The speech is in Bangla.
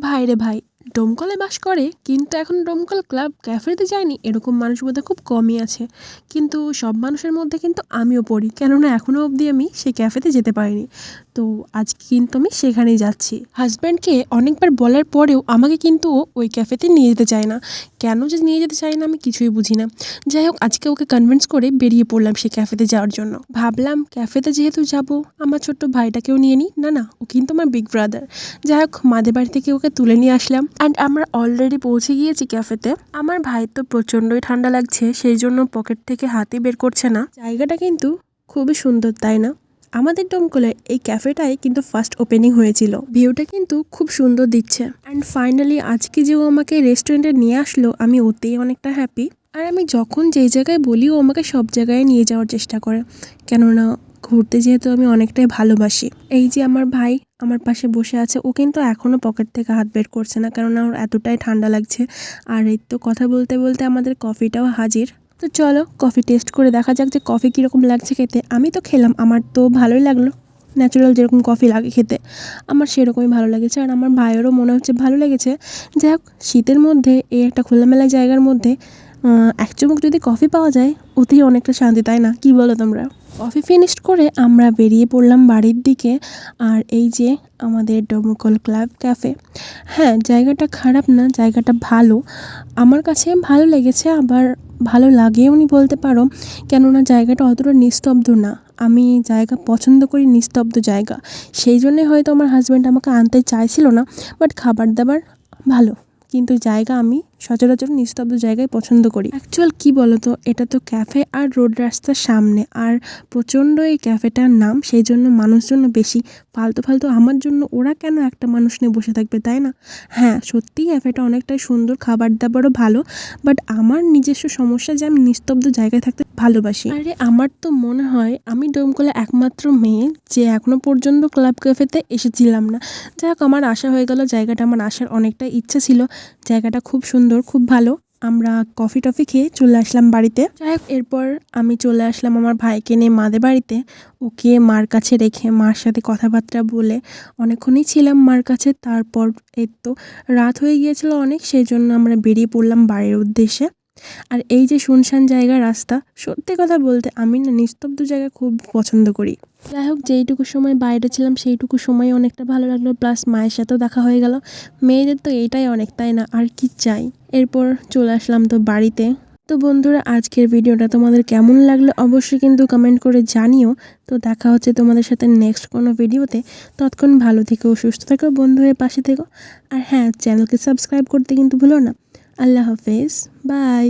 ভাই রে ভাই। ডোমকলে বাস করে, কিন্তু এখন ডোমকল ক্লাব, ক্যাফেতে যায়নি, এরকম মানুষ বোধহয় খুব কমই আছে। কিন্তু সব মানুষের মধ্যে কিন্তু আমিও পড়ি, কেননা এখনও অবধি আমি সেই ক্যাফেতে যেতে পারিনি। তো আজকে কিন্তু আমি সেখানেই যাচ্ছি। হাজব্যান্ডকে অনেকবার বলার পরেও আমাকে কিন্তু ও ওই ক্যাফেতে নিয়ে যেতে চায় না। কেন যে নিয়ে যেতে চায় না আমি কিছুই বুঝি না। যাই হোক, আজকে ওকে কনভিন্স করে বেরিয়ে পড়লাম সেই ক্যাফেতে যাওয়ার জন্য। ভাবলাম, ক্যাফেতে যেহেতু যাব, আমার ছোট্ট ভাইটাকেও নিয়ে নিই। না না, ও কিন্তু আমার বিগ ব্রাদার যাই হোক, মাদের বাড়ি থেকে ওকে তুলে নিয়ে আসলাম। অ্যান্ড আমরা অলরেডি পৌঁছে গিয়েছি ক্যাফেতে আমার ভাই তো প্রচণ্ডই ঠান্ডা লাগছে, সেই জন্য পকেট থেকে হাতে বের করছে না। জায়গাটা কিন্তু খুবই সুন্দর, তাই না? আমাদের ডোমকলে এই ক্যাফেটাই কিন্তু ফার্স্ট ওপেনিং হয়েছিল। ভিউটা কিন্তু খুব সুন্দর দিচ্ছে। অ্যান্ড ফাইনালি আজকে যে ও আমাকে রেস্টুরেন্টে নিয়ে আসলো, আমি ওতেই অনেকটা হ্যাপি আর আমি যখন যেই জায়গায় বলি, ও আমাকে সব জায়গায় নিয়ে যাওয়ার চেষ্টা করে। কেননা ঘুরতে যেহেতু আমি অনেকটাই ভালোবাসি। এই যে আমার ভাই আমার পাশে বসে আছে, ও কিন্তু এখনও পকেট থেকে হাত বের করছে না কেননা ওর এতটাই ঠান্ডা লাগছে। আর এই তো কথা বলতে বলতে আমাদের কফিটাও হাজির। তো চলো কফি টেস্ট করে দেখা যাক যে কফি কীরকম লাগছে খেতে। আমি তো খেলাম, আমার তো ভালোই লাগল। ন্যাচারাল যেরকম কফি লাগে খেতে, আমার সেরকমই ভালো লেগেছে। আর আমার ভাইয়েরও মনে হচ্ছে ভালো লেগেছে। যাই হোক, শীতের মধ্যে, এই একটা খোলামেলা জায়গার মধ্যে এক চুমুক যদি কফি পাওয়া যায় ওতেই অনেকটা শান্তি, তাই না? কি বলো তোমরা? কফি ফিনিশড করে আমরা বেরিয়ে পড়লাম বাড়ির দিকে আর এই যে আমাদের ডোমকল ক্লাব ক্যাফে। হ্যাঁ জায়গাটা খারাপ না, জায়গাটা ভালো। আমার কাছে ভালো লেগেছে, আবার ভালো লাগেও নি বলতে পারো। কেননা জায়গাটা অতটা নিস্তব্ধ না। আমি জায়গা পছন্দ করি নিস্তব্ধ জায়গা। সেই জন্যে হয়তো আমার হাজব্যান্ড আমাকে আনতে চাইছিল না বাট খাবার দাবার ভালো। কিন্তু জায়গা আমি সচরাচর নিস্তব্ধ জায়গায় পছন্দ করি। অ্যাকচুয়াল কি বলতো? এটা তো ক্যাফে আর রোড রাস্তার সামনে। আর প্রচণ্ড এই ক্যাফেটার নাম, সেই জন্য মানুষজন বেশি ফালতু ফালতু আমার জন্য ওরা কেন একটা মানুষ নিয়ে বসে থাকবে, তাই না? হ্যাঁ সত্যিই ক্যাফেটা অনেকটাই সুন্দর খাবার দাবারও ভালো বাট আমার নিজস্ব সমস্যা যে আমি নিস্তব্ধ জায়গায় থাকতে ভালোবাসি। আরে, আমার তো মনে হয় আমি ডোমকলে একমাত্র মেয়ে যে এখনও পর্যন্ত ক্লাব ক্যাফেতে এসেছিলাম না। যাই হোক আমার আশা হয়ে গেল জায়গাটা আমার আসার অনেকটা ইচ্ছে ছিল। জায়গাটা খুব সুন্দর খুব ভালো। আমরা কফি টফি খেয়ে চলে আসলাম বাড়িতে। যাই হোক, এরপর আমি চলে আসলাম আমার ভাইকে নিয়ে মাদের বাড়িতে। ওকে মার কাছে রেখে মার সাথে কথাবার্তা বলে অনেকক্ষণই ছিলাম মার কাছে। তারপর এর তো রাত হয়ে গিয়েছিল অনেক, সেই জন্য আমরা বেরিয়ে পড়লাম বাড়ির উদ্দেশ্যে। আর এই যে শুনশান জায়গা রাস্তা, সত্যি কথা বলতে আমি না নিস্তব্ধ জায়গা খুব পছন্দ করি। যাই হোক, যেইটুকু সময় বাইরে ছিলাম, সেইটুকু সময় অনেকটা ভালো লাগল, প্লাস মায়ের সাথেও দেখা হয়ে গেল। মেয়েদের তো এইটাই অনেক, তাই না? আর কি চাই? এরপর চলে আসলাম তো বাড়িতে। তো বন্ধুরা, আজকের ভিডিওটা তোমাদের কেমন লাগল অবশ্যই কিন্তু কমেন্ট করে জানিও। তো দেখা হচ্ছে তোমাদের সাথে নেক্সট কোনো ভিডিওতে। ততক্ষণ ভালো থেকো, সুস্থ থেকো, বন্ধুদের পাশে থেকো। আর হ্যাঁ চ্যানেলকে সাবস্ক্রাইব করতে কিন্তু ভুলো না। আল্লাহ হাফেজ বাই